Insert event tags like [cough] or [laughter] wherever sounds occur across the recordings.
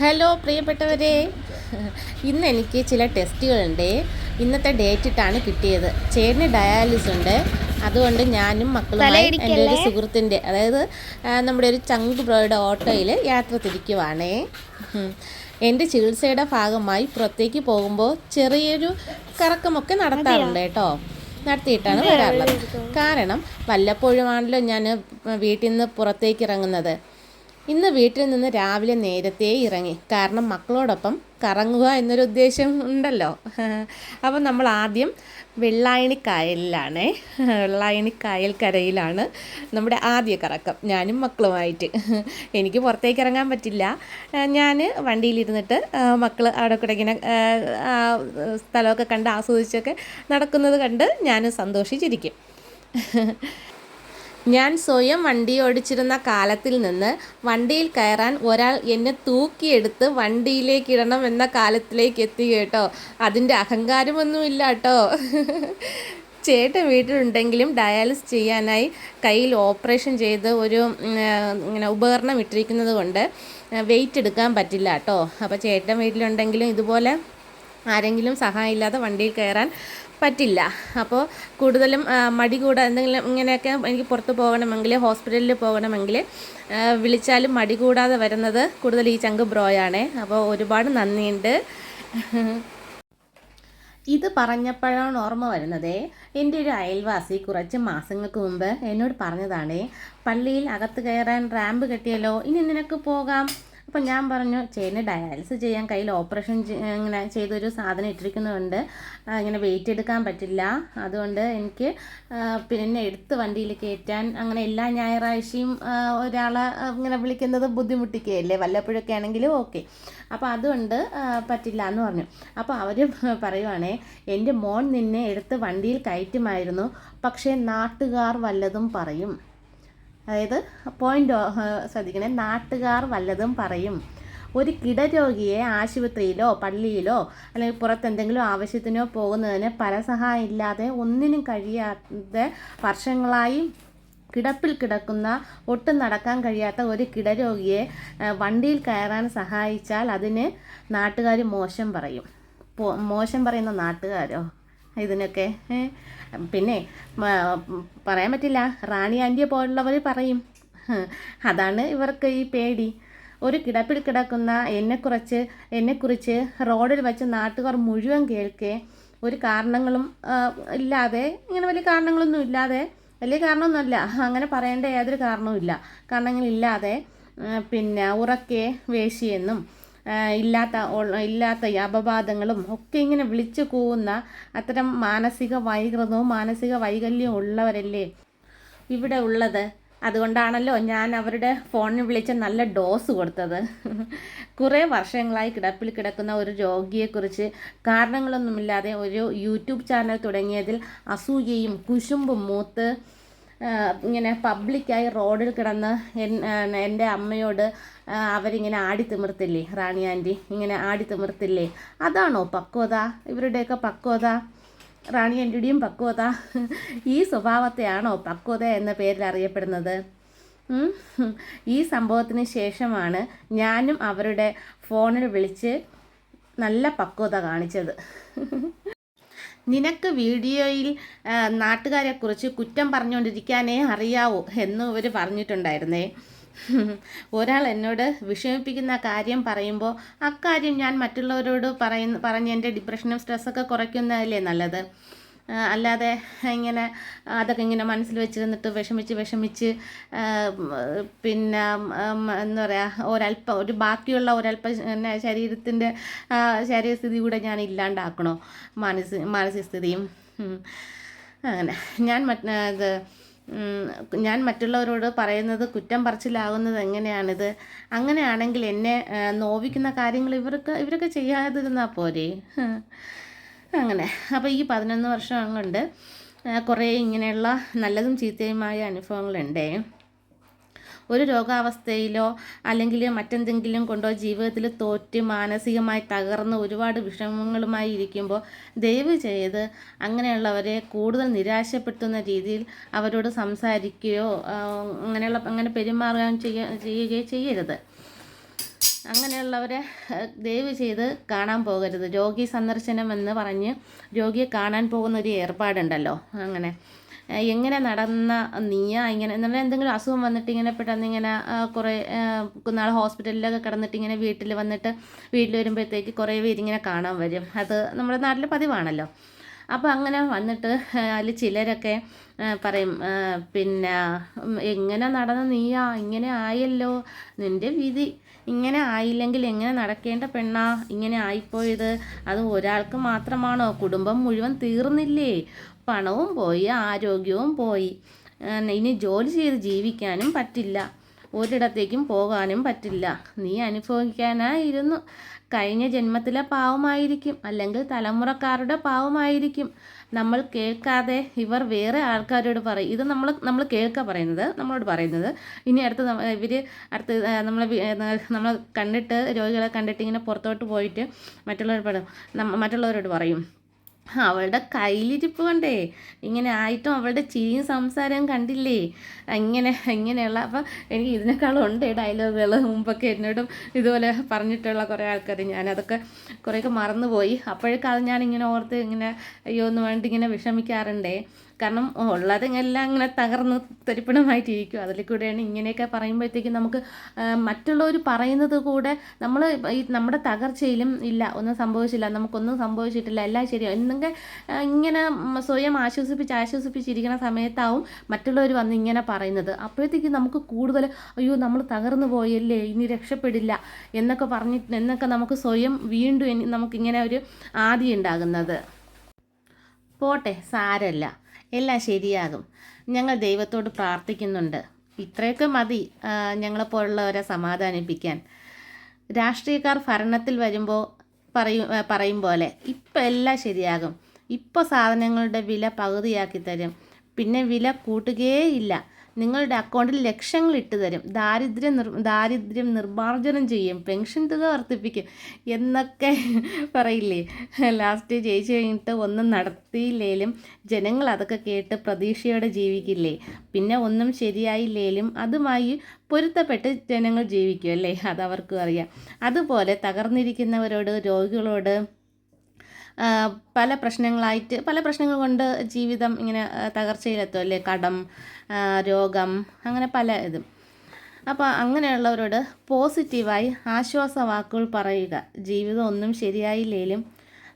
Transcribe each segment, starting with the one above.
Hello പ്രിയപ്പെട്ടവരെ. ഇന്ന് എനിക്ക് ചില ടെസ്റ്റുകളുണ്ട്. ഇന്നത്തെ ഡേറ്റ് ഇട്ടാണ് കിട്ടിയത്. ചേട്ടന് ഡയാലിസ് ഉണ്ട്. അതുകൊണ്ട് ഞാനും മക്കളുമായി എന്റെ ഒരു സുഹൃത്തിന്റെ അതായത് നമ്മുടെ ഒരു ചങ്ക് ബ്രോയുടെ ഓട്ടോയിൽ യാത്ര തിരിക്കുവാണേ. എന്റെ ചികിത്സയുടെ ഭാഗമായി പുറത്തേക്ക് പോകുമ്പോൾ ചെറിയൊരു കറക്കമൊക്കെ നടത്താറുണ്ട് കേട്ടോ. നടത്തിയിട്ടാണ് വരാറുള്ളത്. കാരണം വല്ലപ്പോഴുമാണല്ലോ ഞാൻ വീട്ടിൽ നിന്ന് പുറത്തേക്ക് ഇറങ്ങുന്നത്. ഇന്ന് വീട്ടിൽ നിന്ന് രാവിലെ നേരത്തെ ഇറങ്ങി. കാരണം മക്കളോടൊപ്പം കറങ്ങുക എന്നൊരു ഉദ്ദേശം ഉണ്ടല്ലോ. [laughs] അപ്പം നമ്മൾ ആദ്യം വെള്ളായണി കായലിലാണ് [laughs] വെള്ളായണി കായൽ കരയിലാണ് നമ്മുടെ ആദ്യ കറക്കം. ഞാനും മക്കളുമായിട്ട്. [laughs] എനിക്ക് പുറത്തേക്ക് ഇറങ്ങാൻ പറ്റില്ല. ഞാൻ വണ്ടിയിലിരുന്നിട്ട് മക്കൾ അവിടെ കൂടെ ഇങ്ങനെ സ്ഥലമൊക്കെ കണ്ട് ആസ്വദിച്ചൊക്കെ നടക്കുന്നത് കണ്ട് ഞാൻ സന്തോഷിച്ചിരിക്കും. ഞാൻ സ്വയം വണ്ടി ഓടിച്ചിരുന്ന കാലത്തിൽ നിന്ന് വണ്ടിയിൽ കയറാൻ ഒരാൾ എന്നെ തൂക്കിയെടുത്ത് വണ്ടിയിലേക്ക് ഇടണം എന്ന കാലത്തിലേക്ക് എത്തി കേട്ടോ. അതിന്റെ അഹങ്കാരമൊന്നുമില്ല കേട്ടോ. ചേട്ടൻ വീട്ടിലുണ്ടെങ്കിലും ഡയാലിസ് ചെയ്യാനായി കയ്യിൽ ഓപ്പറേഷൻ ചെയ്ത് ഒരു ഇങ്ങനെ ഉപകരണം ഇട്ടിരിക്കുന്നത് കൊണ്ട് വെയിറ്റ് എടുക്കാൻ പറ്റില്ല കേട്ടോ. അപ്പോൾ ചേട്ടൻ വീട്ടിലുണ്ടെങ്കിലും ഇതുപോലെ ആരെങ്കിലും സഹായമില്ലാതെ വണ്ടിയിൽ കയറാൻ പറ്റില്ല. അപ്പോൾ കൂടുതലും മടി കൂടാ എന്തെങ്കിലും ഇങ്ങനെയൊക്കെ എനിക്ക് പുറത്ത് പോകണമെങ്കിൽ ഹോസ്പിറ്റലിൽ പോകണമെങ്കിൽ വിളിച്ചാലും മടി കൂടാതെ വരുന്നത് കൂടുതൽ ഈ ചങ്ക് ബ്രോയാണേ. അപ്പോൾ ഒരുപാട് നന്ദിയുണ്ട്. ഇത് പറഞ്ഞപ്പോഴാണ് ഓർമ്മ വരുന്നത്. എന്റെ ഒരു അയൽവാസി കുറച്ച് മാസങ്ങൾക്ക് മുമ്പ് എന്നോട് പറഞ്ഞതാണേ പള്ളിയിൽ അകത്ത് കയറാൻ റാമ്പ് കെട്ടിയല്ലോ ഇനി നിനക്ക് പോകാം. അപ്പം ഞാൻ പറഞ്ഞു ചേനെ ഡയാലിസിസ് ചെയ്യാൻ കയ്യിൽ ഓപ്പറേഷൻ ഇങ്ങനെ ചെയ്തൊരു സാധനം ഇട്ടിരിക്കുന്നതുകൊണ്ട് ഇങ്ങനെ വെയിറ്റ് എടുക്കാൻ പറ്റില്ല. അതുകൊണ്ട് എനിക്ക് പിന്നെ എടുത്ത് വണ്ടിയിൽ കയറ്റാൻ അങ്ങനെ എല്ലാ ഞായറാഴ്ചയും ഒരാളെ ഇങ്ങനെ വിളിക്കുന്നത് ബുദ്ധിമുട്ടിക്കുകയല്ലേ? വല്ലപ്പോഴൊക്കെ ആണെങ്കിലും ഓക്കെ അപ്പോൾ അതുകൊണ്ട് പറ്റില്ല എന്ന് പറഞ്ഞു. അപ്പോൾ അവർ പറയുവാണേ എന്റെ മോൻ നിന്നെ എടുത്ത് വണ്ടിയിൽ കയറ്റുമായിരുന്നു. പക്ഷേ നാട്ടുകാർ വല്ലതും പറയും. അതായത് പോയിന്റ് ശ്രദ്ധിക്കണേ. നാട്ടുകാർ വല്ലതും പറയും. ഒരു കിടരോഗിയെ ആശുപത്രിയിലോ പള്ളിയിലോ അല്ലെങ്കിൽ പുറത്തെന്തെങ്കിലും ആവശ്യത്തിനോ പോകുന്നതിന് പരസഹായം ഇല്ലാതെ ഒന്നിനും കഴിയാതെ വർഷങ്ങളായി കിടപ്പിൽ കിടക്കുന്ന ഒട്ടും നടക്കാൻ കഴിയാത്ത ഒരു കിടരോഗിയെ വണ്ടിയിൽ കയറാൻ സഹായിച്ചാൽ അതിന് നാട്ടുകാർ മോശം പറയും. മോശം പറയുന്ന നാട്ടുകാരോ ഇതിനൊക്കെ? പിന്നെ പറയാൻ പറ്റില്ല. റാണി ആന്റിയെ പോലുള്ളവർ പറയും. അതാണ് ഇവർക്ക് ഈ പേടി. ഒരു കിടപ്പിൽ കിടക്കുന്ന എന്നെക്കുറിച്ച് എന്നെക്കുറിച്ച് റോഡിൽ വെച്ച് നാട്ടുകാർ മുഴുവൻ കേൾക്കേ ഒരു കാരണങ്ങളും ഇല്ലാതെ ഇങ്ങനെ വലിയ കാരണങ്ങളൊന്നും ഇല്ലാതെ വലിയ കാരണമൊന്നുമല്ല. അങ്ങനെ പറയേണ്ട യാതൊരു കാരണവും ഇല്ല കാരണങ്ങളില്ലാതെ പിന്നെ ഉറക്കെ വേശിയെന്നും ഇല്ലാത്ത ഇല്ലാത്ത അപവാദങ്ങളും ഒക്കെ ഇങ്ങനെ വിളിച്ചു കൂവുന്ന അത്തരം മാനസിക വൈകൃതവും മാനസിക വൈകല്യവും ഉള്ളവരല്ലേ? ഇവിടെ ഉള്ളത്. അതുകൊണ്ടാണല്ലോ ഞാൻ അവരുടെ ഫോണിൽ വിളിച്ച് നല്ല ഡോസ് കൊടുത്തത്. കുറേ വർഷങ്ങളായി കിടപ്പിൽ കിടക്കുന്ന ഒരു രോഗിയെക്കുറിച്ച് കാരണങ്ങളൊന്നുമില്ലാതെ ഒരു യൂട്യൂബ് ചാനൽ തുടങ്ങിയതിൽ അസൂയയും കുശുമ്പും മൂത്ത് ഇങ്ങനെ പബ്ലിക്കായി റോഡിൽ കിടന്ന് എന്റെ അമ്മയോട് അവരിങ്ങനെ ആടി തിമിർത്തില്ലേ റാണി ആന്റി ഇങ്ങനെ ആടി തിമിർത്തില്ലേ? അതാണോ പക്വത? ഇവരുടെയൊക്കെ പക്വത? റാണി ആന്റിയുടെയും പക്വത? ഈ സ്വഭാവത്തെയാണോ പക്വത എന്ന പേരിൽ അറിയപ്പെടുന്നത്? ഈ സംഭവത്തിന് ശേഷമാണ് ഞാനും അവരുടെ ഫോണിൽ വിളിച്ച് നല്ല പക്വത കാണിച്ചത്. നിനക്ക് വീഡിയോയിൽ നാട്ടുകാരെക്കുറിച്ച് കുറ്റം പറഞ്ഞുകൊണ്ടിരിക്കാനേ അറിയാവൂ എന്ന് ഇവർ പറഞ്ഞിട്ടുണ്ടായിരുന്നേ. ഒരാൾ എന്നോട് വിഷമിപ്പിക്കുന്ന കാര്യം പറയുമ്പോൾ അക്കാര്യം ഞാൻ മറ്റുള്ളവരോട് പറയുന്ന പറഞ്ഞ് എന്റെ ഡിപ്രഷനും സ്ട്രെസ്സൊക്കെ കുറയ്ക്കുന്നതല്ലേ നല്ലത്? അല്ലാതെ ഇങ്ങനെ അതൊക്കെ ഇങ്ങനെ മനസ്സിൽ വെച്ചിരുന്നിട്ട് വിഷമിച്ച് വിഷമിച്ച് പിന്നെ എന്താ പറയുക ഒരല്പം ഒരു ബാക്കിയുള്ള ഒരല്പം പിന്നെ ശരീരത്തിന്റെ ശരീരസ്ഥിതി കൂടെ ഞാൻ ഇല്ലാണ്ടാക്കണോ? മാനസിക മാനസികസ്ഥിതിയും അങ്ങനെ. ഞാൻ മറ്റ് ഞാൻ മറ്റുള്ളവരോട് പറയുന്നത് കുറ്റം പറച്ചിലാകുന്നത് എങ്ങനെയാണിത്? അങ്ങനെയാണെങ്കിൽ എന്നെ നോവിക്കുന്ന കാര്യങ്ങൾ ഇവർക്ക് ഇവരൊക്കെ ചെയ്യാതിരുന്നാൽ പോരെ. അങ്ങനെ. അപ്പോൾ ഈ പതിനൊന്ന് വർഷം കൊണ്ട് കുറേ ഇങ്ങനെയുള്ള നല്ലതും ചീത്തയുമായ അനുഭവങ്ങളുണ്ടേ. ഒരു രോഗാവസ്ഥയിലോ അല്ലെങ്കിൽ മറ്റെന്തെങ്കിലും കൊണ്ടോ ജീവിതത്തിൽ തോറ്റ് മാനസികമായി തകർന്ന് ഒരുപാട് വിഷമങ്ങളുമായി ഇരിക്കുമ്പോൾ ദയവ് ചെയ്ത് അങ്ങനെയുള്ളവരെ കൂടുതൽ നിരാശപ്പെടുത്തുന്ന രീതിയിൽ അവരോട് സംസാരിക്കുകയോ അങ്ങനെയുള്ള അങ്ങനെ പെരുമാറുകയോ ചെയ്യുക ചെയ്യുകയോ ചെയ്യരുത്. അങ്ങനെയുള്ളവരെ ദയവ് ചെയ്ത് കാണാൻ പോകരുത്. രോഗി സന്ദർശനം എന്ന് പറഞ്ഞ് രോഗിയെ കാണാൻ പോകുന്ന ഒരു ഏർപ്പാടുണ്ടല്ലോ. അങ്ങനെ. എങ്ങനെ നടന്ന നീയാ? ഇങ്ങനെ എന്നുള്ള എന്തെങ്കിലും അസുഖം വന്നിട്ട് ഇങ്ങനെ പെട്ടെന്ന് ഇങ്ങനെ കുറേ നാളെ ഹോസ്പിറ്റലിലൊക്കെ കിടന്നിട്ട് ഇങ്ങനെ വീട്ടിൽ വന്നിട്ട് വീട്ടിൽ വരുമ്പോഴത്തേക്ക് കുറേ പേര് ഇങ്ങനെ കാണാൻ വരും. അത് നമ്മുടെ നാട്ടിൽ പതിവാണല്ലോ. അപ്പോൾ അങ്ങനെ വന്നിട്ട് അതിൽ ചിലരൊക്കെ പറയും പിന്നെ എങ്ങനെ നടന്ന നീയാ? ഇങ്ങനെ ആയല്ലോ. നിന്റെ വിധി. ഇങ്ങനെ ആയില്ലെങ്കിൽ എങ്ങനെ നടക്കേണ്ട പെണ്ണാ? ഇങ്ങനെ ആയിപ്പോയത്. അത് ഒരാൾക്ക് മാത്രമാണോ? കുടുംബം മുഴുവൻ തീർന്നില്ലേ? പണവും പോയി ആരോഗ്യവും പോയി. ഇനി ജോലി ചെയ്ത് ജീവിക്കാനും പറ്റില്ല. ഒരിടത്തേക്കും പോകാനും പറ്റില്ല. നീ അനുഭവിക്കാനായിരുന്നു. കഴിഞ്ഞ ജന്മത്തിലെ പാവമായിരിക്കും. അല്ലെങ്കിൽ തലമുറക്കാരുടെ പാവമായിരിക്കും. നമ്മൾ കേൾക്കാതെ ഇവർ വേറെ ആൾക്കാരോട് പറയും. ഇത് നമ്മൾ നമ്മൾ കേൾക്കുക പറയുന്നത് നമ്മളോട് പറയുന്നത്. ഇനി അടുത്ത് ഇവർ അടുത്ത് നമ്മൾ നമ്മൾ കണ്ടിട്ട് രോഗികളെ കണ്ടിട്ട് ഇങ്ങനെ പുറത്തോട്ട് പോയിട്ട് മറ്റുള്ളവരോട് മറ്റുള്ളവരോട് പറയും. അവളുടെ കയ്യിലിരിപ്പ് കണ്ടേ. ഇങ്ങനെ ആയിട്ടും അവളുടെ ചിരിയും സംസാരവും കണ്ടില്ലേ? ഇങ്ങനെ ഇങ്ങനെയുള്ള അപ്പം എനിക്ക് ഇതിനേക്കാളും ഉണ്ട് ഡയലോഗുകൾ. മുമ്പൊക്കെ എന്നോടും ഇതുപോലെ പറഞ്ഞിട്ടുള്ള കുറേ ആൾക്കാർ ഞാനതൊക്കെ കുറേയൊക്കെ മറന്നുപോയി. അപ്പോഴേക്കും അത് ഞാനിങ്ങനെ ഓർത്ത് ഇങ്ങനെ അയ്യോ എന്ന് വേണ്ടി ഇങ്ങനെ വിഷമിക്കാറുണ്ടേ. കാരണം ഉള്ളത് എല്ലാം ഇങ്ങനെ തകർന്ന് തരിപ്പണമായിട്ടിരിക്കും. അതിൽ കൂടെയാണ് ഇങ്ങനെയൊക്കെ പറയുമ്പോഴത്തേക്കും നമുക്ക് മറ്റുള്ളവർ പറയുന്നത് കൂടെ നമ്മൾ ഈ നമ്മുടെ തകർച്ചയിലും ഇല്ല ഒന്നും സംഭവിച്ചില്ല നമുക്കൊന്നും സംഭവിച്ചിട്ടില്ല എല്ലാം ശരിയാവും. എന്നെങ്കിൽ ഇങ്ങനെ സ്വയം ആശ്വസിപ്പിച്ച് ആശ്വസിപ്പിച്ചിരിക്കുന്ന സമയത്താവും മറ്റുള്ളവർ വന്ന് ഇങ്ങനെ പറയുന്നത്. അപ്പോഴത്തേക്കും നമുക്ക് കൂടുതൽ അയ്യോ നമ്മൾ തകർന്നു പോയല്ലേ ഇനി രക്ഷപ്പെടില്ല എന്നൊക്കെ പറഞ്ഞ് എന്നൊക്കെ നമുക്ക് സ്വയം വീണ്ടും നമുക്കിങ്ങനെ ഒരു ആദി ഉണ്ടാകുന്നത്. പോട്ടെ സാരല്ല. എല്ലാം ശരിയാകും. ഞങ്ങൾ ദൈവത്തോട് പ്രാർത്ഥിക്കുന്നുണ്ട്. ഇത്രയൊക്കെ മതി ഞങ്ങളെപ്പോലുള്ളവരെ സമാധാനിപ്പിക്കാൻ. രാഷ്ട്രീയക്കാർ ഭരണത്തിൽ വരുമ്പോൾ പറയും പറയും പോലെ ഇപ്പം എല്ലാം ശരിയാകും. ഇപ്പോൾ സാധനങ്ങളുടെ വില പകുതിയാക്കി തരും. പിന്നെ വില കൂട്ടുകയേയില്ല നിങ്ങളുടെ അക്കൗണ്ടിൽ ലക്ഷങ്ങൾ ഇട്ട് തരും. ദാരിദ്ര്യം നിർ ദാരിദ്ര്യം നിർമ്മാർജനം ചെയ്യും. പെൻഷൻ തുക വർദ്ധിപ്പിക്കും എന്നൊക്കെ പറയില്ലേ? ലാസ്റ്റ് ജയിച്ചു കഴിഞ്ഞിട്ട് ഒന്നും നടത്തിയില്ലേലും ജനങ്ങൾ അതൊക്കെ കേട്ട് പ്രതീക്ഷയോടെ ജീവിക്കില്ലേ? പിന്നെ ഒന്നും ശരിയായില്ലേലും അതുമായി പൊരുത്തപ്പെട്ട് ജനങ്ങൾ ജീവിക്കും അല്ലേ? അതവർക്കും അറിയാം. അതുപോലെ തകർന്നിരിക്കുന്നവരോട് രോഗികളോട് പല പ്രശ്നങ്ങളായിട്ട് പല പ്രശ്നങ്ങൾ കൊണ്ട് ജീവിതം ഇങ്ങനെ തകർച്ചയിലെത്തും അല്ലേ? കടം രോഗം അങ്ങനെ പല ഇതും. അപ്പോൾ അങ്ങനെയുള്ളവരോട് പോസിറ്റീവായി ആശ്വാസ വാക്കുകൾ പറയുക. ജീവിതം ഒന്നും ശരിയായില്ലേലും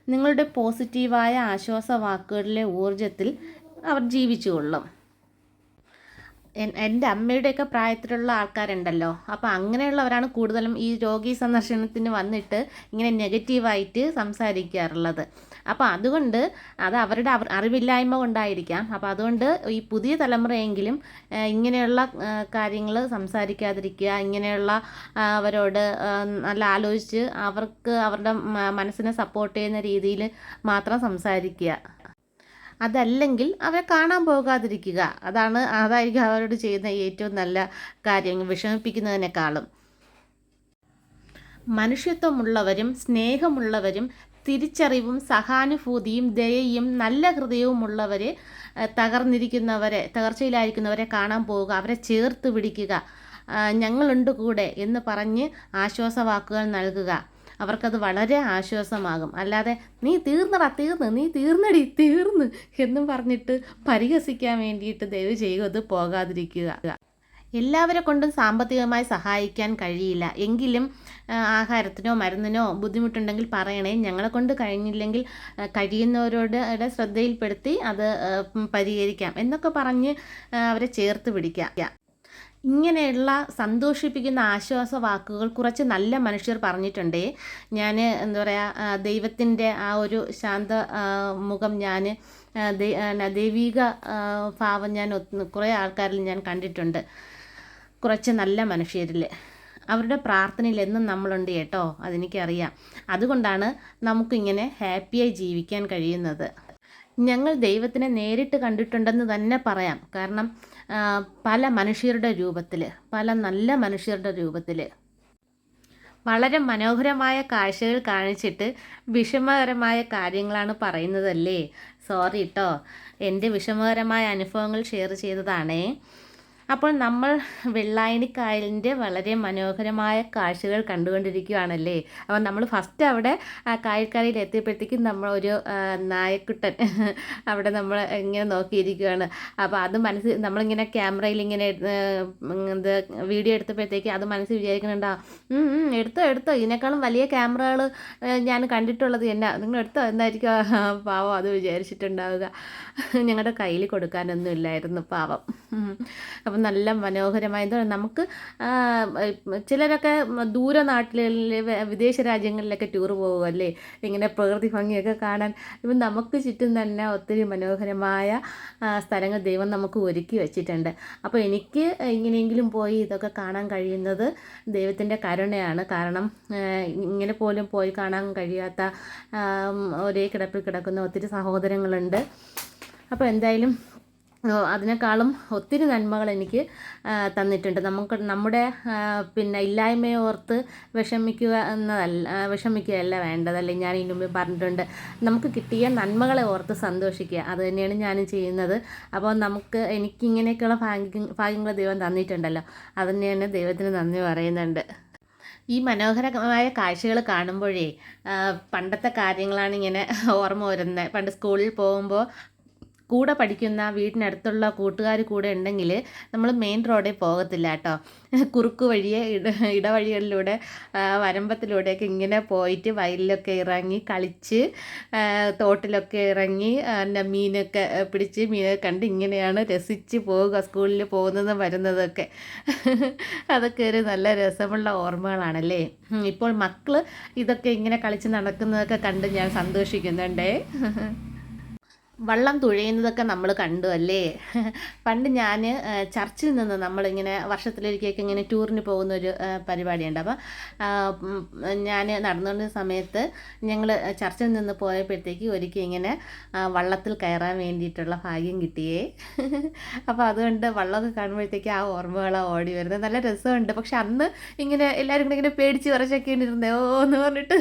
നിങ്ങളുടെ പോസിറ്റീവായ ആശ്വാസ വാക്കുകളിലെ ഊർജത്തിൽ അവർ ജീവിച്ചു കൊള്ളും. എൻ- എന്റെ അമ്മയുടെയൊക്കെ പ്രായത്തിലുള്ള ആൾക്കാരുണ്ടല്ലോ. അപ്പോൾ അങ്ങനെയുള്ളവരാണ് കൂടുതലും ഈ രോഗി സന്ദർശനത്തിന് വന്നിട്ട് ഇങ്ങനെ നെഗറ്റീവായിട്ട് സംസാരിക്കാറുള്ളത്. അപ്പോൾ അതുകൊണ്ട് അത് അവരുടെ അറിവില്ലായ്മ കൊണ്ടായിരിക്കാം. അപ്പോൾ അതുകൊണ്ട് ഈ പുതിയ തലമുറയെങ്കിലും ഇങ്ങനെയുള്ള കാര്യങ്ങൾ സംസാരിക്കാതിരിക്കുക ഇങ്ങനെയുള്ള അവരോട് നല്ല ആലോചിച്ച് അവർക്ക് അവരുടെ മനസ്സിനെ സപ്പോർട്ട് ചെയ്യുന്ന രീതിയിൽ മാത്രം സംസാരിക്കുക. അതല്ലെങ്കിൽ അവരെ കാണാൻ പോകാതിരിക്കുക. അതാണ് അതായിരിക്കും അവരോട് ചെയ്യുന്ന ഏറ്റവും നല്ല കാര്യം. വിഷമിപ്പിക്കുന്നതിനേക്കാളും. മനുഷ്യത്വമുള്ളവരും സ്നേഹമുള്ളവരും തിരിച്ചറിവും സഹാനുഭൂതിയും ദയയും നല്ല ഹൃദയവുമുള്ളവരെ തകർന്നിരിക്കുന്നവരെ തകർച്ചയിലായിരിക്കുന്നവരെ കാണാൻ പോവുക. അവരെ ചേർത്ത് പിടിക്കുക. ഞങ്ങളുണ്ട് കൂടെ എന്ന് പറഞ്ഞ് ആശ്വാസവാക്കുകൾ നൽകുക. അവർക്കത് വളരെ ആശ്വാസമാകും. അല്ലാതെ നീ തീർന്നടാ തീർന്ന് നീ തീർന്നടി തീർന്ന് എന്നും പറഞ്ഞിട്ട് പരിഹസിക്കാൻ വേണ്ടിയിട്ട് ദയവ് ചെയ്ത് പോകാതിരിക്കുക. എല്ലാവരെ കൊണ്ടും സാമ്പത്തികമായി സഹായിക്കാൻ കഴിയില്ല. എങ്കിലും ആഹാരത്തിനോ മരുന്നിനോ ബുദ്ധിമുട്ടുണ്ടെങ്കിൽ പറയണേ ഞങ്ങളെ കൊണ്ട് കഴിഞ്ഞില്ലെങ്കിൽ കഴിയുന്നവരോട് ശ്രദ്ധയിൽപ്പെടുത്തി അത് പരിഹരിക്കാം എന്നൊക്കെ പറഞ്ഞ് അവരെ ചേർത്ത് പിടിക്കാം. ഇങ്ങനെയുള്ള സന്തോഷിപ്പിക്കുന്ന ആശ്വാസ വാക്കുകൾ കുറച്ച് നല്ല മനുഷ്യർ പറഞ്ഞിട്ടുണ്ട്. ഞാൻ എന്താ പറയുക ദൈവത്തിന്റെ ആ ഒരു ശാന്ത മുഖം ഞാൻ ദൈവിക ഭാവം ഞാൻ കുറേ ആൾക്കാരിൽ ഞാൻ കണ്ടിട്ടുണ്ട്. കുറച്ച് നല്ല മനുഷ്യരിൽ. അവരുടെ പ്രാർത്ഥനയിൽ എന്നും നമ്മളുണ്ട് കേട്ടോ അതെനിക്കറിയാം. അതുകൊണ്ടാണ് നമുക്കിങ്ങനെ ഹാപ്പിയായി ജീവിക്കാൻ കഴിയുന്നത്. ഞങ്ങൾ ദൈവത്തിനെ നേരിട്ട് കണ്ടിട്ടുണ്ടെന്ന് തന്നെ പറയാം. കാരണം പല മനുഷ്യരുടെ രൂപത്തിൽ പല നല്ല മനുഷ്യരുടെ രൂപത്തിൽ വളരെ മനോഹരമായ കാഴ്ചകൾ കാണിച്ചിട്ട് വിഷമകരമായ കാര്യങ്ങളാണ് പറയുന്നതല്ലേ? സോറി കേട്ടോ എന്റെ വിഷമകരമായ അനുഭവങ്ങൾ ഷെയർ ചെയ്തതാണേ. അപ്പോൾ നമ്മൾ വെള്ളായണിക്കായലിന്റെ വളരെ മനോഹരമായ കാഴ്ചകൾ കണ്ടുകൊണ്ടിരിക്കുകയാണല്ലേ? അപ്പോൾ നമ്മൾ ഫസ്റ്റ് അവിടെ ആ കായൽക്കരയിൽ എത്തിയപ്പോഴത്തേക്കും നമ്മൾ ഒരു നായക്കുട്ടൻ [laughs] അവിടെ നമ്മൾ ഇങ്ങനെ നോക്കിയിരിക്കുകയാണ്. അപ്പോൾ അത് മനസ്സിൽ നമ്മളിങ്ങനെ ക്യാമറയിൽ ഇങ്ങനെ എന്ത് വീഡിയോ എടുത്തപ്പോഴത്തേക്ക് അത് മനസ്സിൽ വിചാരിക്കുന്നുണ്ടാ "ഉം, ഉം, എടുത്തോ എടുത്തോ ഇതിനേക്കാളും വലിയ ക്യാമറകൾ ഞാൻ കണ്ടിട്ടുള്ളത് എന്നാ നിങ്ങൾ എടുത്തോ എന്തായിരിക്കും പാവം അത് വിചാരിച്ചിട്ടുണ്ടാവുക. [laughs] ഞങ്ങളുടെ കയ്യിൽ കൊടുക്കാനൊന്നും ഇല്ലായിരുന്നു പാവം. അപ്പം നല്ല മനോഹരമായ എന്താ പറയുക നമുക്ക് ചിലരൊക്കെ ദൂര നാട്ടിലെ വിദേശ രാജ്യങ്ങളിലൊക്കെ ടൂർ പോകുമല്ലേ ഇങ്ങനെ പ്രകൃതി ഭംഗിയൊക്കെ കാണാൻ. ഇപ്പം നമുക്ക് ചുറ്റും തന്നെ ഒത്തിരി മനോഹരമായ സ്ഥലങ്ങൾ ദൈവം നമുക്ക് ഒരുക്കി വെച്ചിട്ടുണ്ട്. അപ്പോൾ എനിക്ക് ഇങ്ങനെയെങ്കിലും പോയി ഇതൊക്കെ കാണാൻ കഴിയുന്നത് ദൈവത്തിന്റെ കരുണയാണ്. കാരണം ഇങ്ങനെ പോലും പോയി കാണാൻ കഴിയാത്ത ഒരേ കിടപ്പിൽ കിടക്കുന്ന ഒത്തിരി സഹോദരങ്ങളുണ്ട്. അപ്പോൾ എന്തായാലും അതിനേക്കാളും ഒത്തിരി നന്മകൾ എനിക്ക് തന്നിട്ടുണ്ട്. നമുക്ക് നമ്മുടെ പിന്നെ ഇല്ലായ്മയെ ഓർത്ത് വിഷമിക്കുക എന്നതല്ല വിഷമിക്കുകയല്ല വേണ്ടതല്ലേ ഞാൻ ഇതിനു മുമ്പ് പറഞ്ഞിട്ടുണ്ട്. നമുക്ക് കിട്ടിയ നന്മകളെ ഓർത്ത് സന്തോഷിക്കുക അത് തന്നെയാണ് ഞാനും ചെയ്യുന്നത്. അപ്പോൾ നമുക്ക് എനിക്കിങ്ങനെയൊക്കെയുള്ള ഭാഗ്യം ഭാഗ്യങ്ങൾ ദൈവം തന്നിട്ടുണ്ടല്ലോ. അത് തന്നെയാണ് ദൈവത്തിന് നന്ദി പറയുന്നുണ്ട്. ഈ മനോഹരമായ കാഴ്ചകൾ കാണുമ്പോഴേ പണ്ടത്തെ കാര്യങ്ങളാണ് ഇങ്ങനെ ഓർമ്മ വരുന്നത്. പണ്ട് സ്കൂളിൽ പോകുമ്പോൾ കൂടെ പഠിക്കുന്ന വീടിനടുത്തുള്ള കൂട്ടുകാർ കൂടെ ഉണ്ടെങ്കിൽ നമ്മൾ മെയിൻ റോഡിൽ പോകത്തില്ല കേട്ടോ. കുറുക്ക് വഴിയെ ഇട ഇടവഴികളിലൂടെ വരമ്പത്തിലൂടെയൊക്കെ ഇങ്ങനെ പോയിട്ട് വയലിലൊക്കെ ഇറങ്ങി കളിച്ച് തോട്ടിലൊക്കെ ഇറങ്ങി എന്നെ മീനൊക്കെ പിടിച്ച് മീനൊക്കെ കണ്ട് ഇങ്ങനെയാണ് രസിച്ച് പോവുക സ്കൂളിൽ പോകുന്നതും വരുന്നതൊക്കെ. അതൊക്കെ ഒരു നല്ല രസമുള്ള ഓർമ്മകളാണല്ലേ? ഇപ്പോൾ മക്കൾ ഇതൊക്കെ ഇങ്ങനെ കളിച്ച് നടക്കുന്നതൊക്കെ കണ്ട് ഞാൻ സന്തോഷിക്കുന്നുണ്ടേ. വള്ളം തുഴയുന്നതൊക്കെ നമ്മൾ കണ്ടു അല്ലേ? പണ്ട് ഞാൻ ചർച്ചിൽ നിന്ന് നമ്മളിങ്ങനെ വർഷത്തിലൊരിക്കലൊക്കെ ഇങ്ങനെ ടൂറിന് പോകുന്ന ഒരു പരിപാടിയുണ്ട്. അപ്പോൾ ഞാൻ നടന്നുകൊണ്ട സമയത്ത് ഞങ്ങൾ ചർച്ചിൽ നിന്ന് പോയപ്പോഴത്തേക്ക് ഒരിക്കൽ ഇങ്ങനെ വള്ളത്തിൽ കയറാൻ വേണ്ടിയിട്ടുള്ള ഭാഗ്യം കിട്ടിയേ. അപ്പോൾ അതുകൊണ്ട് വള്ളമൊക്കെ കാണുമ്പോഴത്തേക്ക് ആ ഓർമ്മകളാണ് ഓടി വരുന്നത്. നല്ല രസമുണ്ട്. പക്ഷെ അന്ന് ഇങ്ങനെ എല്ലാവരും കൂടെ ഇങ്ങനെ പേടിച്ച് വിറച്ചൊക്കെ ഇരുന്നേ ഓ എന്ന് പറഞ്ഞിട്ട്.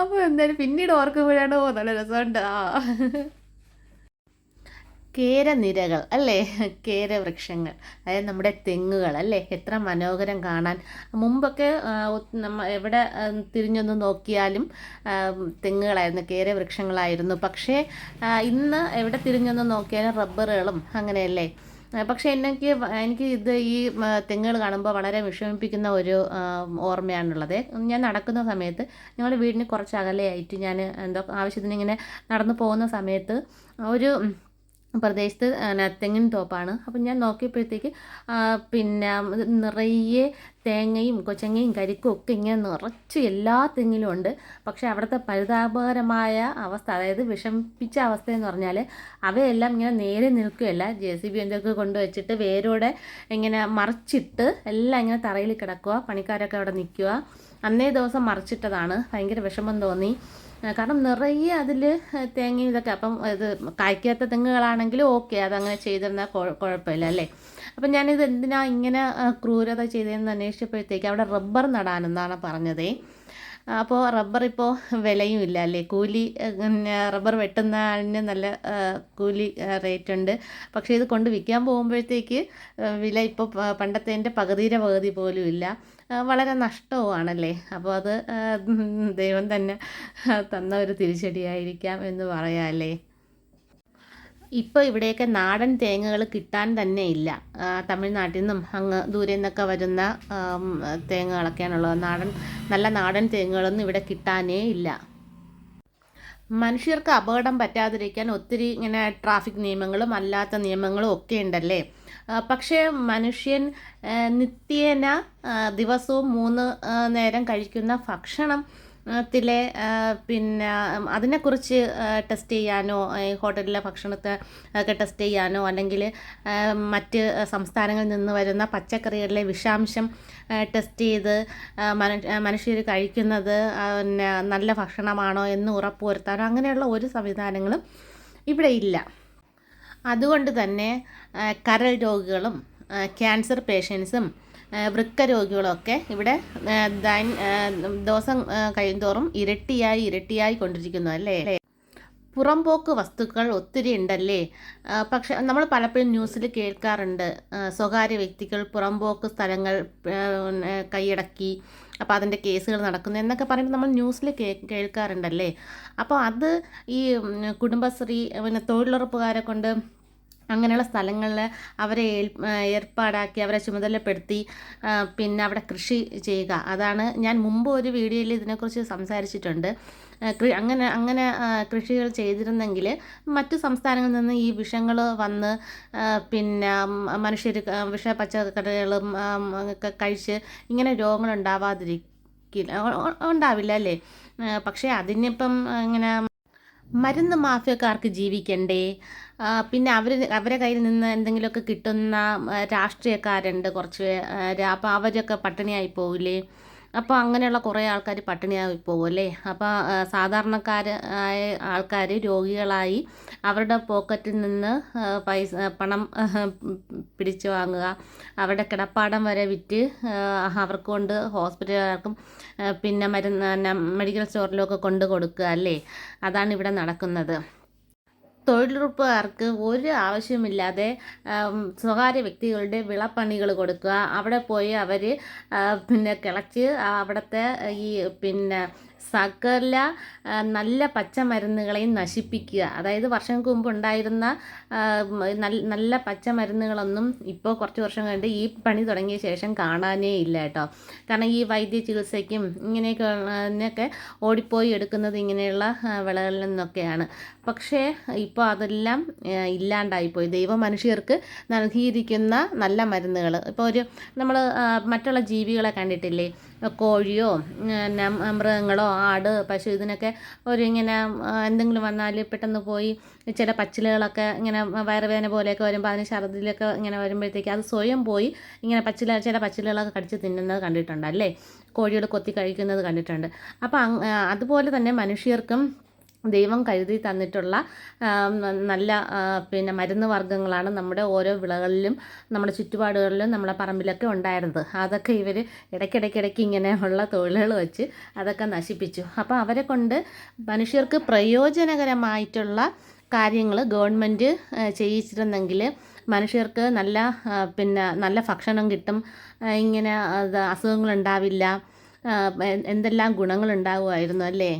അപ്പോൾ എന്തായാലും പിന്നീട് ഓർക്കുമ്പോഴാണ് ഓ നല്ല രസമുണ്ട്. ആ. കേരനിരകൾ അല്ലേ? കേരവൃക്ഷങ്ങൾ. അതായത് നമ്മുടെ തെങ്ങുകൾ അല്ലേ? എത്ര മനോഹരം കാണാൻ. മുമ്പൊക്കെ നമ്മ എവിടെ തിരിഞ്ഞൊന്ന് നോക്കിയാലും തെങ്ങുകളായിരുന്നു കേരവൃക്ഷങ്ങളായിരുന്നു. പക്ഷേ ഇന്ന് എവിടെ തിരിഞ്ഞൊന്ന് നോക്കിയാലും റബ്ബറുകളും അങ്ങനെയല്ലേ? പക്ഷേ എനിക്ക് എനിക്ക് ഇത് ഈ തെങ്ങുകൾ കാണുമ്പോൾ വളരെ വിഷമിപ്പിക്കുന്ന ഒരു ഓർമ്മയാണുള്ളത്. ഞാൻ നടക്കുന്ന സമയത്ത് ഞങ്ങളുടെ വീടിന് കുറച്ച് അകലെയായിട്ട് ഞാൻ എന്തോ ആവശ്യത്തിന് ഇങ്ങനെ നടന്നു പോകുന്ന സമയത്ത് ഒരു പ്രദേശത്ത് തെങ്ങിൻ തോപ്പാണ് അപ്പം ഞാൻ നോക്കിയപ്പോഴത്തേക്ക് പിന്നെ നിറയെ തേങ്ങയും കൊച്ചങ്ങയും കരിക്കും ഒക്കെ ഇങ്ങനെ നിറച്ച് എല്ലാ തെങ്ങിലും ഉണ്ട്. പക്ഷേ അവിടുത്തെ പരിതാപകരമായ അവസ്ഥ അതായത് വിഷമിപ്പിച്ച അവസ്ഥ എന്ന് പറഞ്ഞാൽ അവയെല്ലാം ഇങ്ങനെ നേരെ നിൽക്കുകയല്ല. ജെ സി ബി എന്തൊക്കെ കൊണ്ടുവച്ചിട്ട് വേരോടെ ഇങ്ങനെ മറിച്ചിട്ട് എല്ലാം ഇങ്ങനെ തറയിൽ കിടക്കുക പണിക്കാരൊക്കെ അവിടെ നിൽക്കുക. അന്നേ ദിവസം മറിച്ചിട്ടതാണ്. ഭയങ്കര വിഷമം തോന്നി. കാരണം നിറയെ അതിൽ തേങ്ങയും ഇതൊക്കെ. അപ്പം ഇത് കായ്ക്കാത്ത തെങ്ങുകളാണെങ്കിലും ഓക്കെ അതങ്ങനെ ചെയ്തിരുന്നാൽ കുഴപ്പമില്ല അല്ലേ? അപ്പം ഞാനിത് എന്തിനാ ഇങ്ങനെ ക്രൂരത ചെയ്തതെന്ന് അന്വേഷിച്ചപ്പോഴത്തേക്ക് അവിടെ റബ്ബർ നടാനെന്നാണ് പറഞ്ഞതേ. അപ്പോൾ റബ്ബർ ഇപ്പോൾ വിലയും ഇല്ല അല്ലേ? കൂലി റബ്ബർ വെട്ടുന്ന ആളിന് നല്ല കൂലി റേറ്റ് ഉണ്ട്. പക്ഷേ ഇത് കൊണ്ട് വിൽക്കാൻ പോകുമ്പോഴത്തേക്ക് വില ഇപ്പോൾ പണ്ടത്തേന്റെ പകുതിയുടെ പകുതി പോലും ഇല്ല. വളരെ നഷ്ടവുമാണല്ലേ? അപ്പോൾ അത് ദൈവം തന്നെ തന്ന ഒരു തിരിച്ചടിയായിരിക്കാം എന്ന് പറയാം അല്ലേ ഇപ്പോൾ ഇവിടെയൊക്കെ നാടൻ തേങ്ങകൾ കിട്ടാൻ തന്നെ ഇല്ല. തമിഴ്നാട്ടിൽ നിന്നും അങ്ങ് ദൂരെ നിന്നൊക്കെ വരുന്ന തേങ്ങകളൊക്കെയാണുള്ളത്. നാടൻ നല്ല നാടൻ തേങ്ങകളൊന്നും ഇവിടെ കിട്ടാനേ ഇല്ല. മനുഷ്യർക്ക് അപകടം പറ്റാതിരിക്കാൻ ഒത്തിരി ഇങ്ങനെ ട്രാഫിക് നിയമങ്ങളും അല്ലാത്ത നിയമങ്ങളും ഒക്കെ ഉണ്ടല്ലേ? പക്ഷേ മനുഷ്യൻ നിത്യേന ദിവസവും മൂന്ന് നേരം കഴിക്കുന്ന ഭക്ഷണം ത്തിലെ പിന്നെ അതിനെക്കുറിച്ച് ടെസ്റ്റ് ചെയ്യാനോ ഹോട്ടലിലെ ഭക്ഷണത്തെ ഒക്കെ ടെസ്റ്റ് ചെയ്യാനോ അല്ലെങ്കിൽ മറ്റ് സംസ്ഥാനങ്ങളിൽ നിന്ന് വരുന്ന പച്ചക്കറികളിലെ വിഷാംശം ടെസ്റ്റ് ചെയ്ത് മനുഷ്യർ കഴിക്കുന്നത് പിന്നെ നല്ല ഭക്ഷണമാണോ എന്ന് ഉറപ്പുവരുത്താനോ അങ്ങനെയുള്ള ഒരു സംവിധാനങ്ങളും ഇവിടെ ഇല്ല. അതുകൊണ്ട് തന്നെ കരൾ രോഗികളും ക്യാൻസർ പേഷ്യൻസും വൃക്ക രോഗികളൊക്കെ ഇവിടെ ദിവസം കഴിയുന്തോറും ഇരട്ടിയായി ഇരട്ടിയായി കൊണ്ടിരിക്കുന്നു അല്ലേ? പുറംപോക്ക് വസ്തുക്കൾ ഒത്തിരി ഉണ്ടല്ലേ? പക്ഷെ നമ്മൾ പലപ്പോഴും ന്യൂസിൽ കേൾക്കാറുണ്ട് സ്വകാര്യ വ്യക്തികൾ പുറംപോക്ക് സ്ഥലങ്ങൾ കൈയടക്കി അപ്പോൾ അതിന്റെ കേസുകൾ നടക്കുന്നു എന്നൊക്കെ പറയുമ്പോൾ നമ്മൾ ന്യൂസിൽ കേ കേൾക്കാറുണ്ടല്ലേ? അപ്പോൾ അത് ഈ കുടുംബശ്രീ പിന്നെ തൊഴിലുറപ്പുകാരെ കൊണ്ട് അങ്ങനെയുള്ള സ്ഥലങ്ങളിൽ അവരെ ഏർപ്പാടാക്കി അവരെ ചുമതലപ്പെടുത്തി പിന്നെ അവിടെ കൃഷി ചെയ്യുക. അതാണ് ഞാൻ മുമ്പ് ഒരു വീഡിയോയിൽ ഇതിനെക്കുറിച്ച് സംസാരിച്ചിട്ടുണ്ട്. അങ്ങനെ അങ്ങനെ കൃഷികൾ ചെയ്തിരുന്നെങ്കിൽ മറ്റു സംസ്ഥാനങ്ങളിൽ നിന്ന് ഈ വിഷങ്ങൾ വന്ന് പിന്നെ മനുഷ്യർ വിഷ പച്ചക്കറികളും ഒക്കെ കഴിച്ച് ഇങ്ങനെ രോഗങ്ങൾ ഉണ്ടാവാതിരിക്കില്ല ഉണ്ടാവില്ല അല്ലേ? പക്ഷേ അതിനിപ്പം ഇങ്ങനെ മരുന്ന് മാഫിയക്കാർക്ക് ജീവിക്കണ്ടേ? പിന്നെ അവർ അവരെ കയ്യിൽ നിന്ന് എന്തെങ്കിലുമൊക്കെ കിട്ടുന്ന രാഷ്ട്രീയക്കാരുണ്ട് കുറച്ച് അപ്പോൾ അവരൊക്കെ പട്ടിണിയായി പോവില്ലേ? അപ്പോൾ അങ്ങനെയുള്ള കുറേ ആൾക്കാർ പട്ടിണിയായി പോകും അല്ലേ? അപ്പോൾ സാധാരണക്കാർ ആയ ആൾക്കാർ രോഗികളായി അവരുടെ പോക്കറ്റിൽ നിന്ന് പൈസ പണം പിടിച്ചു വാങ്ങുക അവരുടെ കിടപ്പാടം വരെ വിറ്റ് അവർക്ക് കൊണ്ട് ഹോസ്പിറ്റലുകാർക്കും പിന്നെ മരുന്ന് മെഡിക്കൽ സ്റ്റോറിലൊക്കെ കൊണ്ട് കൊടുക്കുക അല്ലേ? അതാണ് ഇവിടെ നടക്കുന്നത്. തൊഴിലുറപ്പുകാർക്ക് ഒരു ആവശ്യമില്ലാതെ സ്വകാര്യ വ്യക്തികളുടെ വിളപ്പണികൾ കൊടുക്കുക. അവിടെ പോയി അവർ പിന്നെ കിളച്ച് അവിടുത്തെ ഈ പിന്നെ ആ, നല്ല പച്ചമരുന്നുകളെയും നശിപ്പിക്കുക. അതായത് വർഷങ്ങൾക്ക് മുമ്പ് ഉണ്ടായിരുന്ന നല്ല പച്ചമരുന്നുകളൊന്നും ഇപ്പോൾ കുറച്ച് വർഷം കഴിഞ്ഞിട്ട് ഈ പണി തുടങ്ങിയ ശേഷം കാണാനേ ഇല്ല കേട്ടോ. കാരണം ഈ വൈദ്യ ചികിത്സയ്ക്കും ഇങ്ങനെയൊക്കെ ഓടിപ്പോയി എടുക്കുന്നത് ഇങ്ങനെയുള്ള വിളകളിൽ നിന്നൊക്കെയാണ്. പക്ഷേ ഇപ്പോൾ അതെല്ലാം ഇല്ലാണ്ടായിപ്പോയി. ദൈവ മനുഷ്യർക്ക് നൽകിയിരിക്കുന്ന നല്ല മരുന്നുകൾ ഇപ്പോൾ ഒരു നമ്മൾ മറ്റുള്ള ജീവികളെ കണ്ടിട്ടില്ലേ? കോഴിയോ പിന്നെ മൃഗങ്ങളോ ആട് പശു ഇതിനൊക്കെ ഒരു ഇങ്ങനെ എന്തെങ്കിലും വന്നാൽ പെട്ടെന്ന് പോയി ചില പച്ചിലകളൊക്കെ ഇങ്ങനെ വയറുവേദന പോലെയൊക്കെ വരുമ്പോൾ അതിന് ഛർദിലൊക്കെ ഇങ്ങനെ വരുമ്പോഴത്തേക്ക് അത് സ്വയം പോയി ഇങ്ങനെ പച്ചില ചില പച്ചിലകളൊക്കെ കടിച്ച് തിന്നുന്നത് കണ്ടിട്ടുണ്ട് അല്ലേ? കോഴികൾ കൊത്തി കഴിക്കുന്നത് കണ്ടിട്ടുണ്ട്. അപ്പോൾ അതുപോലെ തന്നെ മനുഷ്യർക്കും ദൈവം കരുതി തന്നിട്ടുള്ള നല്ല പിന്നെ മരുന്ന് വർഗങ്ങളാണ് നമ്മുടെ ഓരോ വിളകളിലും നമ്മുടെ ചുറ്റുപാടുകളിലും നമ്മുടെ പറമ്പിലൊക്കെ ഉണ്ടായിരുന്നത്. അതൊക്കെ ഇവർ ഇടയ്ക്കിടയ്ക്കിടയ്ക്ക് ഇങ്ങനെ ഉള്ള തൊഴിലുകൾ വെച്ച് അതൊക്കെ നശിപ്പിച്ചു. അപ്പോൾ അവരെ കൊണ്ട് മനുഷ്യർക്ക് പ്രയോജനകരമായിട്ടുള്ള കാര്യങ്ങൾ ഗവൺമെന്റ് ചെയ്യിച്ചിരുന്നെങ്കിൽ മനുഷ്യർക്ക് നല്ല പിന്നെ നല്ല ഭക്ഷണം കിട്ടും. ഇങ്ങനെ അസുഖങ്ങളുണ്ടാവില്ല എന്തെല്ലാം ഗുണങ്ങളുണ്ടാവുമായിരുന്നു അല്ലേ?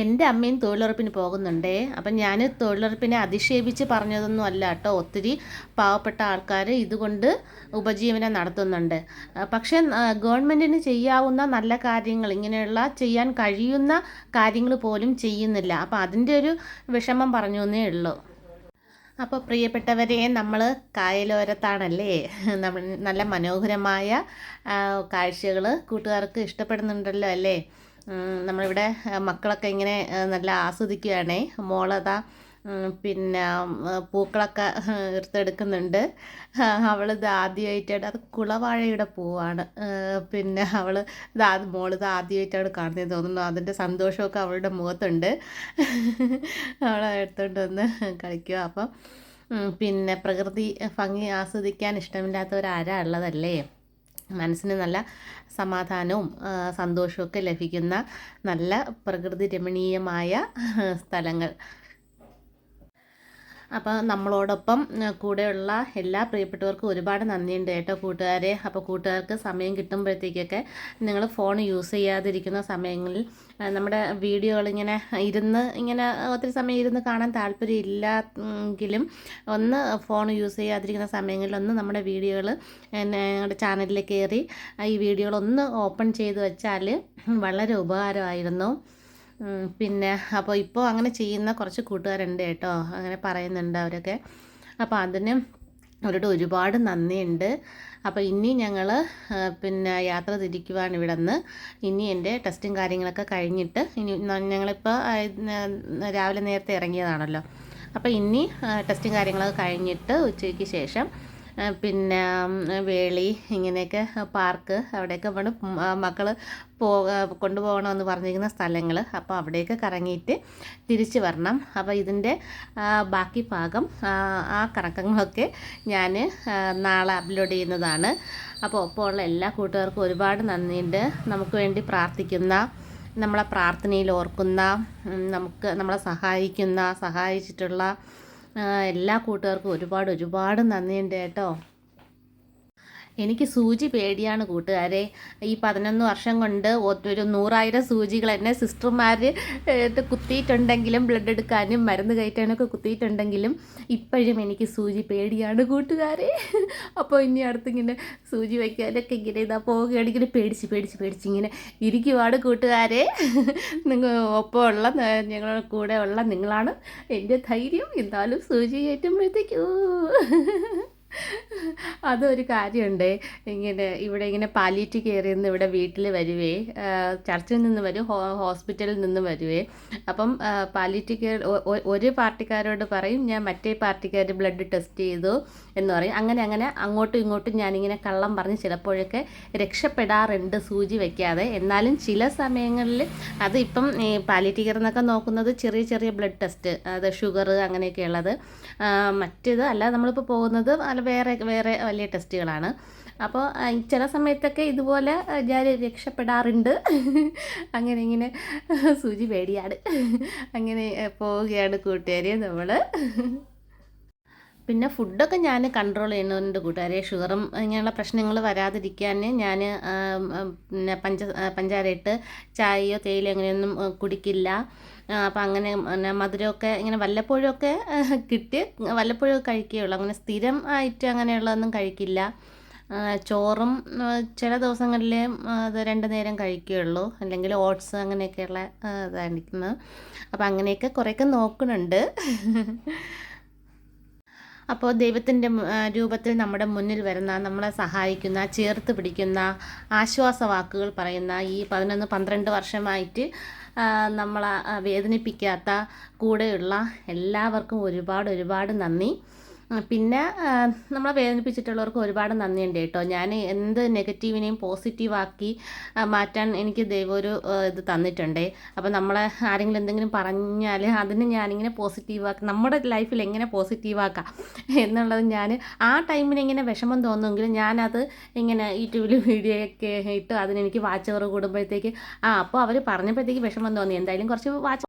എന്റെ അമ്മയും തൊഴിലുറപ്പിന് പോകുന്നുണ്ടേ. അപ്പം ഞാൻ തൊഴിലുറപ്പിനെ അധിക്ഷേപിച്ച് പറഞ്ഞതൊന്നും അല്ല കേട്ടോ. ഒത്തിരി പാവപ്പെട്ട ആൾക്കാർ ഇതുകൊണ്ട് ഉപജീവനം നടത്തുന്നുണ്ട്. പക്ഷേ ഗവൺമെന്റിന് ചെയ്യാവുന്ന നല്ല കാര്യങ്ങൾ ഇങ്ങനെയുള്ള ചെയ്യാൻ കഴിയുന്ന കാര്യങ്ങൾ പോലും ചെയ്യുന്നില്ല. അപ്പം അതിന്റെ ഒരു വിഷമം പറഞ്ഞു എന്നേ ഉള്ളൂ. അപ്പോൾ പ്രിയപ്പെട്ടവരെ നമ്മൾ കായലോരത്താണല്ലേ? നമ്മൾ നല്ല മനോഹരമായ കാഴ്ചകൾ കൂട്ടുകാർക്ക് ഇഷ്ടപ്പെടുന്നുണ്ടല്ലോ അല്ലേ? നമ്മളിവിടെ മക്കളൊക്കെ ഇങ്ങനെ നല്ല ആസ്വദിക്കുകയാണേ മോളതാ പിന്നെ പൂക്കളൊക്കെ എടുത്തെടുക്കുന്നുണ്ട്. അവളിത് ആദ്യമായിട്ടാണ് അത് കുളവാഴയുടെ പൂവാണ്. പിന്നെ അവൾ ഇത് മോളിത് ആദ്യമായിട്ടാണ് കാണുന്നത് തോന്നുന്നു. അതിന്റെ സന്തോഷമൊക്കെ അവളുടെ മുഖത്തുണ്ട്. അവൾ എടുത്തോണ്ട് വന്ന് കളിക്കുക അപ്പം പിന്നെ പ്രകൃതി ഭംഗി ആസ്വദിക്കാൻ ഇഷ്ടമില്ലാത്തവരാരാ ഉള്ളതല്ലേ? മനസ്സിന് നല്ല സമാധാനവും സന്തോഷവും ഒക്കെ ലഭിക്കുന്ന നല്ല പ്രകൃതി രമണീയമായ സ്ഥലങ്ങൾ. അപ്പോൾ നമ്മളോടൊപ്പം കൂടെയുള്ള എല്ലാ പ്രിയപ്പെട്ടവർക്കും ഒരുപാട് നന്ദിയുണ്ട് കേട്ടോ കൂട്ടുകാരെ. അപ്പോൾ കൂട്ടുകാർക്ക് സമയം കിട്ടുമ്പോഴത്തേക്കൊക്കെ നിങ്ങൾ ഫോൺ യൂസ് ചെയ്യാതിരിക്കുന്ന സമയങ്ങളിൽ നമ്മുടെ വീഡിയോകൾ ഇങ്ങനെ ഇരുന്ന് ഇങ്ങനെ ഒത്തിരി സമയം ഇരുന്ന് കാണാൻ താല്പര്യം ഇല്ലെങ്കിലും ഒന്ന് ഫോൺ യൂസ് ചെയ്യാതിരിക്കുന്ന സമയങ്ങളിൽ ഒന്ന് നമ്മുടെ വീഡിയോകൾ ഞങ്ങളുടെ ചാനലിൽ കയറി ഈ വീഡിയോകളൊന്ന് ഓപ്പൺ ചെയ്ത് വെച്ചാൽ വളരെ ഉപകാരമായിരുന്നു. പിന്നെ അപ്പോൾ ഇപ്പോൾ അങ്ങനെ ചെയ്യുന്ന കുറച്ച് കൂട്ടുകാരുണ്ട് കേട്ടോ. അങ്ങനെ പറയുന്നുണ്ട് അവരൊക്കെ. അപ്പോൾ അതിന് അവരോട് ഒരുപാട് നന്ദിയുണ്ട്. അപ്പോൾ ഇനി ഞങ്ങൾ പിന്നെ യാത്ര തിരിക്കുവാണ് ഇവിടെ നിന്ന് ഇനി എന്റെ ടെസ്റ്റും കാര്യങ്ങളൊക്കെ കഴിഞ്ഞിട്ട് ഇനി ഞങ്ങളിപ്പോൾ രാവിലെ നേരത്തെ ഇറങ്ങിയതാണല്ലോ. അപ്പോൾ ഇനി ടെസ്റ്റും കാര്യങ്ങളൊക്കെ കഴിഞ്ഞിട്ട് ഉച്ചയ്ക്ക് ശേഷം പിന്നെ വേളി ഇങ്ങനെയൊക്കെ പാർക്ക് അവിടെയൊക്കെ വേണം മക്കൾ പോ കൊണ്ടുപോകണമെന്ന് പറഞ്ഞിരിക്കുന്ന സ്ഥലങ്ങൾ അപ്പോൾ അവിടെയൊക്കെ കറങ്ങിയിട്ട് തിരിച്ച് വരണം. അപ്പോൾ ഇതിന്റെ ബാക്കി ഭാഗം ആ, കറക്കങ്ങളൊക്കെ ഞാൻ നാളെ അപ്ലോഡ് ചെയ്യുന്നതാണ്. അപ്പോൾ ഒപ്പം ഉള്ള എല്ലാ കൂട്ടുകാർക്കും ഒരുപാട് നന്ദിയുണ്ട്. നമുക്ക് വേണ്ടി പ്രാർത്ഥിക്കുന്ന നമ്മളെ പ്രാർത്ഥനയിൽ ഓർക്കുന്ന നമുക്ക് നമ്മളെ സഹായിക്കുന്ന സഹായിച്ചിട്ടുള്ള എല്ലാ കൂട്ടുകാർക്കും ഒരുപാട് ഒരുപാട് നന്ദിയുണ്ട് കേട്ടോ. എനിക്ക് സൂചി പേടിയാണ് കൂട്ടുകാരെ. ഈ പതിനൊന്ന് വർഷം കൊണ്ട് ഒരു നൂറായിരം സൂചികൾ എന്നെ സിസ്റ്റർമാർ കുത്തിയിട്ടുണ്ടെങ്കിലും ബ്ലഡ് എടുക്കാനും മരുന്ന് കയറ്റാനൊക്കെ കുത്തിയിട്ടുണ്ടെങ്കിലും ഇപ്പോഴും എനിക്ക് സൂചി പേടിയാണ് കൂട്ടുകാരെ. അപ്പോൾ ഇനി അടുത്തിങ്ങനെ സൂചി വയ്ക്കാനൊക്കെ ഇങ്ങനെ ഇതാ പോവുകയാണ്. ഇങ്ങനെ പേടിച്ച് പേടിച്ച് പേടിച്ച് ഇങ്ങനെ ഇരിക്കുവാണ് കൂട്ടുകാരെ. നിങ്ങൾ ഒപ്പമുള്ള ന- ഞങ്ങളുടെ കൂടെ ഉള്ള നിങ്ങളാണ്. എന്റെ ധൈര്യം. എന്നാലും സൂചി കയറ്റുമ്പോഴത്തേക്കൂ. അതൊരു കാര്യമുണ്ട്. ഇങ്ങനെ ഇവിടെ ഇങ്ങനെ പാലിയേറ്റ് കയറി നിന്ന് ഇവിടെ വീട്ടിൽ വരുവേ ചർച്ചിൽ നിന്ന് വരും ഹോസ്പിറ്റലിൽ നിന്ന് വരുവേ. അപ്പം പാലിയേറ്റ് കെയർ ഒരു പാർട്ടിക്കാരോട് പറയും ഞാൻ മറ്റേ പാർട്ടിക്കാർ ബ്ലഡ് ടെസ്റ്റ് ചെയ്തു എന്ന് പറയും. അങ്ങനെ അങ്ങനെ അങ്ങോട്ടും ഇങ്ങോട്ടും ഞാനിങ്ങനെ കള്ളം പറഞ്ഞ് ചിലപ്പോഴൊക്കെ രക്ഷപ്പെടാറുണ്ട് സൂചി വയ്ക്കാതെ എന്നാലും ചില സമയങ്ങളിൽ അത് ഇപ്പം പാലിയേറ്റ് കെയർ എന്നൊക്കെ നോക്കുന്നത് ചെറിയ ചെറിയ ബ്ലഡ് ടെസ്റ്റ് അത് ഷുഗർ അങ്ങനെയൊക്കെ ഉള്ളത് മറ്റേത് അല്ല നമ്മളിപ്പോൾ പോകുന്നത് വേറെ വേറെ വലിയ ടെസ്റ്റുകളാണ്. അപ്പോൾ ചില സമയത്തൊക്കെ ഇതുപോലെ ഞാൻ രക്ഷപ്പെടാറുണ്ട്. [laughs] അങ്ങനെ ഇങ്ങനെ സൂചി പേടിയാണ്. [laughs] അങ്ങനെ പോവുകയാണ് കൂട്ടുകാരെ നമ്മൾ [laughs] പിന്നെ ഫുഡൊക്കെ ഞാൻ കൺട്രോൾ ചെയ്യുന്നുണ്ട് കൂട്ടുകാരെ. ഷുഗറും ഇങ്ങനെയുള്ള പ്രശ്നങ്ങൾ വരാതിരിക്കാൻ ഞാൻ പിന്നെ പഞ്ച ആ, പഞ്ചാര ഇട്ട് ചായയോ തേയിലയോ അങ്ങനെയൊന്നും കുടിക്കില്ല. അപ്പം അങ്ങനെ മധുരമൊക്കെ ഇങ്ങനെ വല്ലപ്പോഴൊക്കെ കിട്ടി വല്ലപ്പോഴും കഴിക്കുകയുള്ളൂ. അങ്ങനെ സ്ഥിരം ആയിട്ട് അങ്ങനെയുള്ളതൊന്നും കഴിക്കില്ല. ചോറും ചില ദിവസങ്ങളിൽ അത് രണ്ട് നേരം കഴിക്കുകയുള്ളൂ. അല്ലെങ്കിൽ ഓട്സ് അങ്ങനെയൊക്കെയുള്ള ഇതായിരിക്കുന്നത് അപ്പം അങ്ങനെയൊക്കെ കുറേയൊക്കെ നോക്കുന്നുണ്ട്. അപ്പോൾ ദൈവത്തിന്റെ രൂപത്തിൽ നമ്മുടെ മുന്നിൽ വരുന്ന നമ്മളെ സഹായിക്കുന്ന ചേർത്ത് പിടിക്കുന്ന ആശ്വാസ വാക്കുകൾ പറയുന്ന ഈ പതിനൊന്ന് പന്ത്രണ്ട് വർഷമായിട്ട് നമ്മളെ വേദനിപ്പിക്കാത്ത കൂടെയുള്ള എല്ലാവർക്കും ഒരുപാട് ഒരുപാട് നന്ദി. പിന്നെ നമ്മളെ വേദനിപ്പിച്ചിട്ടുള്ളവർക്ക് ഒരുപാട് നന്ദിയുണ്ട് കേട്ടോ. ഞാൻ എന്ത് നെഗറ്റീവിനെയും പോസിറ്റീവാക്കി മാറ്റാൻ എനിക്ക് ദൈവം ഒരു ഇത് തന്നിട്ടുണ്ട്. അപ്പോൾ നമ്മളെ ആരെങ്കിലും എന്തെങ്കിലും പറഞ്ഞാൽ അതിന് ഞാനിങ്ങനെ പോസിറ്റീവാക്കി നമ്മുടെ ലൈഫിൽ എങ്ങനെ പോസിറ്റീവാക്കാം എന്നുള്ളത് ഞാൻ ആ ടൈമിന് ഇങ്ങനെ വിഷമം തോന്നുമെങ്കിലും ഞാനത് ഇങ്ങനെ യൂട്യൂബിൽ [laughs] വീഡിയോ ഒക്കെ ഇട്ട് അതിനെനിക്ക് വാച്ച് ഓവർ കൂടുമ്പോഴത്തേക്ക് ആ അപ്പോൾ അവർ പറഞ്ഞപ്പോഴത്തേക്ക് വിഷമം തോന്നി. എന്തായാലും കുറച്ച് വാച്ച്